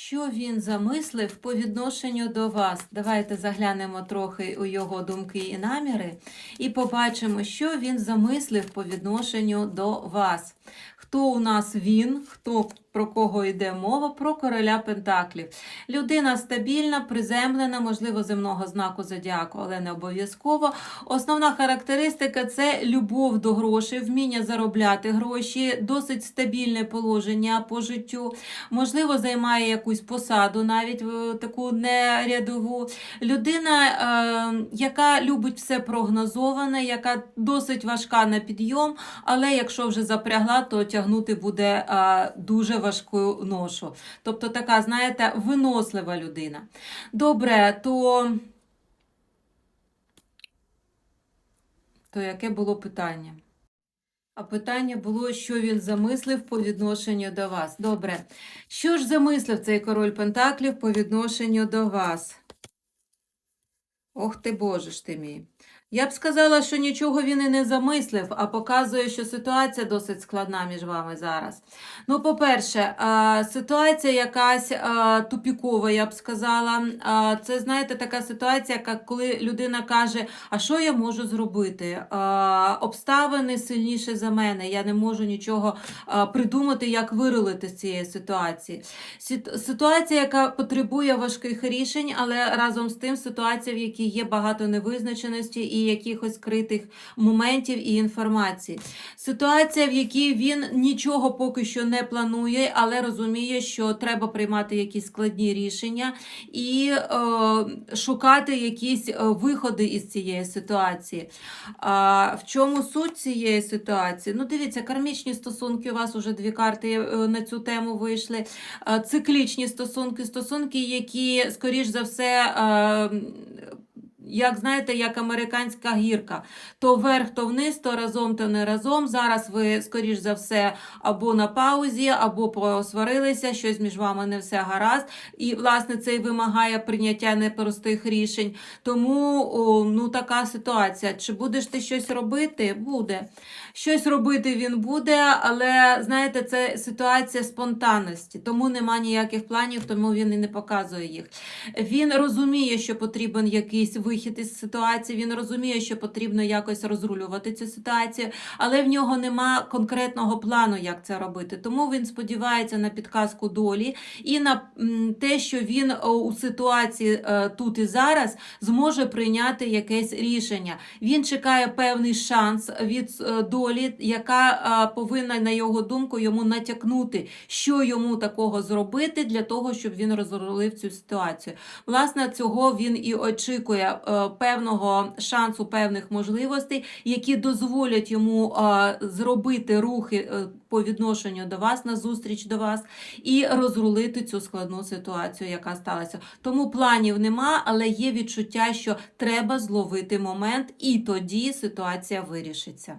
Що він замислив по відношенню до вас? Давайте заглянемо трохи у його думки і наміри і побачимо, що він замислив по відношенню до вас. Хто у нас він, хто про кого йде мова? Про короля Пентаклів. Людина стабільна, приземлена, можливо, земного знаку зодіаку, але не обов'язково. Основна характеристика це любов до грошей, вміння заробляти гроші, досить стабільне положення по життю. Можливо, займає якусь посаду, навіть е, таку нерядову. Людина, е, яка любить все прогнозоване, яка досить важка на підйом, але якщо вже запрягла, то тягнути буде е, дуже важку ношу. Тобто така, знаєте, винослива людина. Добре, то. То яке було питання? А питання було, що він замислив по відношенню до вас. Добре. Що ж замислив цей король Пентаклів по відношенню до вас? Ох ти Боже ж ти мій. Я б сказала, що нічого він і не замислив, а показує, що ситуація досить складна між вами зараз. Ну, по-перше, ситуація якась тупікова, я б сказала. Це, знаєте, така ситуація, яка коли людина каже, а що я можу зробити? Обставини сильніші за мене, я не можу нічого придумати, як вирулити з цієї ситуації. Ситуація, яка потребує важких рішень, але разом з тим ситуація, в якій є багато невизначеності і якихось скритих моментів і інформації. Ситуація, в якій він нічого поки що не планує, але розуміє, що треба приймати якісь складні рішення і е, шукати якісь е, виходи із цієї ситуації. А, в чому суть цієї ситуації? Ну, дивіться, кармічні стосунки, у вас уже дві карти е, на цю тему вийшли. Е, Циклічні стосунки, стосунки, які, скоріш за все, як знаєте, як американська гірка. То вверх, то вниз, то разом, то не разом. Зараз ви, скоріш за все, або на паузі, або посварилися, щось між вами не все гаразд. І, власне, це і вимагає прийняття непростих рішень. Тому о, ну, така ситуація. Чи будеш ти щось робити? Буде. Щось робити він буде, але знаєте, це ситуація спонтанності, тому нема ніяких планів, тому він і не показує їх. Він розуміє, що потрібен якийсь вихід із ситуації. Він розуміє, що потрібно якось розрулювати цю ситуацію, але в нього нема конкретного плану, як це робити. Тому він сподівається на підказку долі і на те, що він у ситуації е, тут і зараз зможе прийняти якесь рішення. Він чекає певний шанс від е, долі, яка е, повинна, на його думку, йому натякнути, що йому такого зробити для того, щоб він розрулив цю ситуацію. Власне, цього він і очікує е, певного шансу, певних можливостей, які дозволять йому е, зробити рухи е, по відношенню до вас, на зустріч до вас, і розрулити цю складну ситуацію, яка сталася. Тому планів нема, але є відчуття, що треба зловити момент, і тоді ситуація вирішиться.